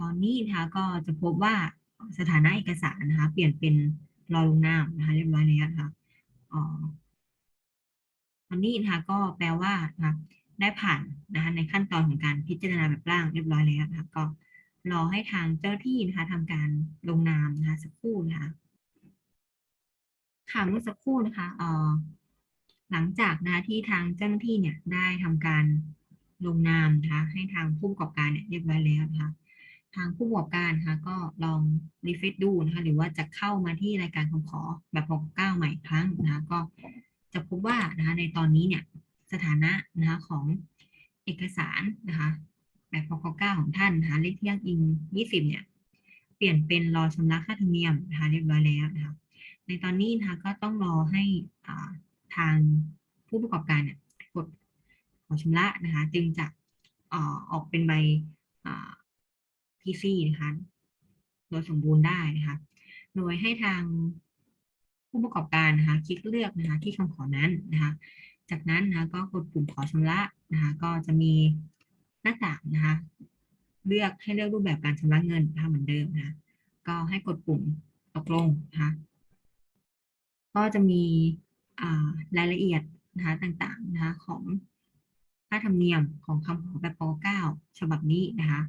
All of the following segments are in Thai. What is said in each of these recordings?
ตอนนี้นะคะก็จะพบว่าสถานะเอกสารนะคะ เปลี่ยนเป็นรอลงนามนะคะ เรียบร้อยแล้วนะคะตอนนี้นะคะก็แปลว่านะคะได้ผ่านนะคะในขั้นตอนของการพิจารณาแบบร่างเรียบร้อยแล้วนะคะก็รอให้ทางเจ้าที่นะคะทำการลงนามนะคะสักครู่นะคะค่ะเมื่อสักครู่นะคะเอ่อหลังจากนะะที่ทางเจ้าหน้าที่เนี่ยได้ทำการลงนามนะคะให้ทางผู้ประกอบการเนี่ยเรียบร้อยแล้วนะคะ ทางผู้ประกอบการคะก็ลองรีเฟซดูนะคะหรือว่าจะเข้ามาที่รายการคำขอแบบปกเก้าใหม่ครั้งนะคะก็จะพบว่านะคะในตอนนี้เนี่ยสถานะนะคะของเอกสารนะคะแบบปกเก้าของท่านนะคะเลขที่อ้างอิงยี่สิบเนี่ยเปลี่ยนเป็นรอชำระค่าธรรมเนียมนะคะเรียบร้อยแล้วนะคะในตอนนี้นะคะก็ต้องรอให้อ่าทางผู้ประกอบการเนี่ยกดขอชำระนะคะจึงจะอ่อออกเป็นใบอ่า PC นะคะโดยสมบูรณ์ได้นะคะ โดยให้ทางผู้ประกอบการนะคะ คลิกเลือกนะคะ ที่คำขอนั้นนะคะ จากนั้นนะคะก็กดปุ่มขอชำระนะคะ ก็จะมีหน้าต่างนะคะ เลือกให้เลือกรูปแบบการชำระเงินนะคะเหมือนเดิมนะคะก็ให้กดปุ่มตกลงนะคะก็จะมีรายละเอียดนะคะต่างๆนะคะของค่าธรรมเนียมของคำขอแบบป .9 ฉบับนี้นะคะ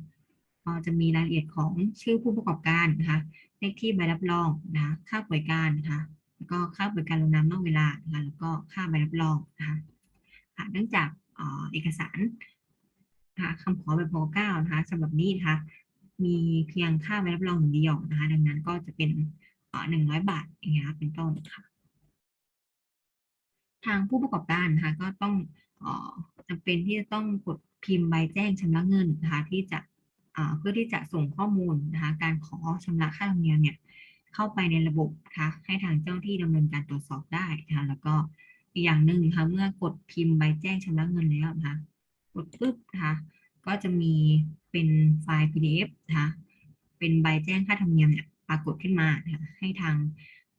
จะมีรายละเอียดของชื่อผู้ประกอบการนะคะเลขที่ใบรับรองนะคะค่าบริการนะคะแล้วก็ค่าบริการลงนามนอกเวลานะคะแล้วก็ค่าใบรับรองนะคะเนื่องจากเอกสารคำขอแบบป .9 นะคะฉบับนี้นะคะมีเพียงค่าใบรับรองอย่างเดียวนะคะ ดังนั้นก็จะเป็นหนึ่งร้อยบาทอย่างเงี้ยเป็นต้นค่ะ ทางผู้ประกอบการนะคะก็ต้องจำเป็นที่จะต้องกดพิมพ์ใบแจ้งชำระเงินนะคะที่จะ เพื่อที่จะส่งข้อมูลนะคะการขอชำระค่าธรรมเนียมเนี่ยเข้าไปในระบบนะคะให้ทางเจ้าหน้าที่ดำเนินการตรวจสอบได้นะคะแล้วก็อีกอย่างหนึ่งนะคะเมื่อกดพิมพ์ใบแจ้งชำระเงินแล้วนะคะกดปุ๊บนะคะก็จะมีเป็นไฟล์ PDF นะคะเป็นใบแจ้งค่าธรรมเนียมเนี่ยปรากฏขึ้นมานะคะให้ทาง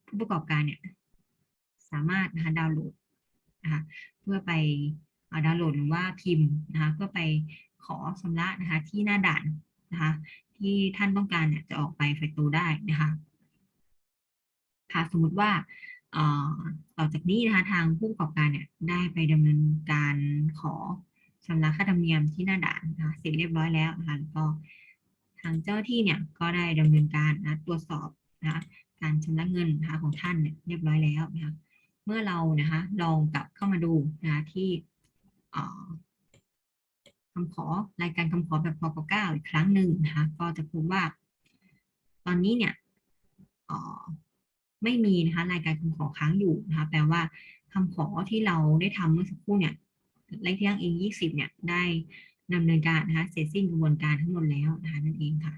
ผู้ประกอบการเนี่ยสามารถนะคะดาวน์โหลดนะคะเพื่อไปดาวน์โหลดหรือว่าพิมพ์นะคะเพื่อไปขอชำระนะคะที่หน้าด่าน นะคะที่ท่านต้องการเนี่ยจะออกไปไฟโตได้นะคะค่ะสมมุติว่าเอ่อต่อจากนี้นะคะทางผู้ประกอบการเนี่ยได้ไปดำเนินการขอชำระค่าธรรมเนียมที่หน้าด่านนะคะเสร็จเรียบร้อยแล้วนะคะแล้วก็ทางเจ้าหน้าที่เนี่ยก็ได้ดำเนินการนะตรวจสอบนะคะการชำระเงินนะคะของท่านเนี่ยเรียบร้อยแล้วนะคะเมื่อเรานะคะลองกลับเข้ามาดูนะคะที่ คำขอรายการคำขอแบบพกเก้าอีกครั้งหนึ่งนะคะก็จะพบว่า ตอนนี้เนี่ยไม่มีนะคะรายการคำขอค้างอยู่นะคะแปลว่าคำขอที่เราได้ทำเมื่อสักครู่เนี่ยเลขที่อ้างอิงยี่สิบเนี่ยได้ดำเนินการนะคะเสร็จสิ้นกระบวนการทั้งหมดแล้วนะคะนั่นเองค่ะ